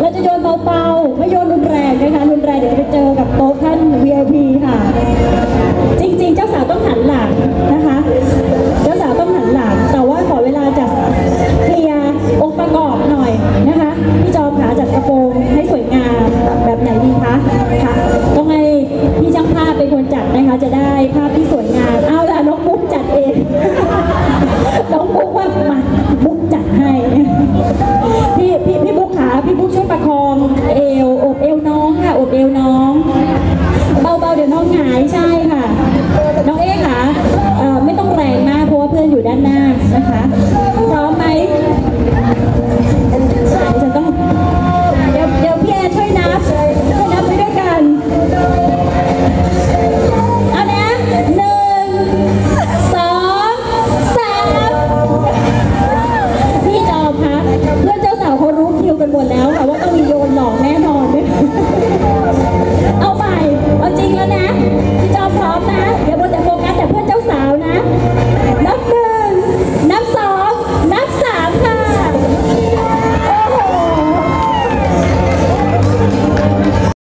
เราจะโยนเบาๆ ไม่โยนรุนแรงนะคะ รุนแรงเดี๋ยวจะไปเจอกับโต๊ะท่าน VIP ค่ะ จริงๆ เจ้าสาวต้องหันหลังนะคะ เจ้าสาวต้องหันหลัง แต่ว่าขอเวลาจัดเคลียร์องค์ประกอบหน่อยนะคะ พี่จอมขาจัดกระโปรงให้สวยงามแบบไหนดีคะค่ะต้องให้พี่ช่างภาพเป็นคนจัดนะคะ จะได้ภาพที่สวยงาม เอาล่ะน้องบุ๊กจัดเอง น้องบุ๊กว่ามา เอว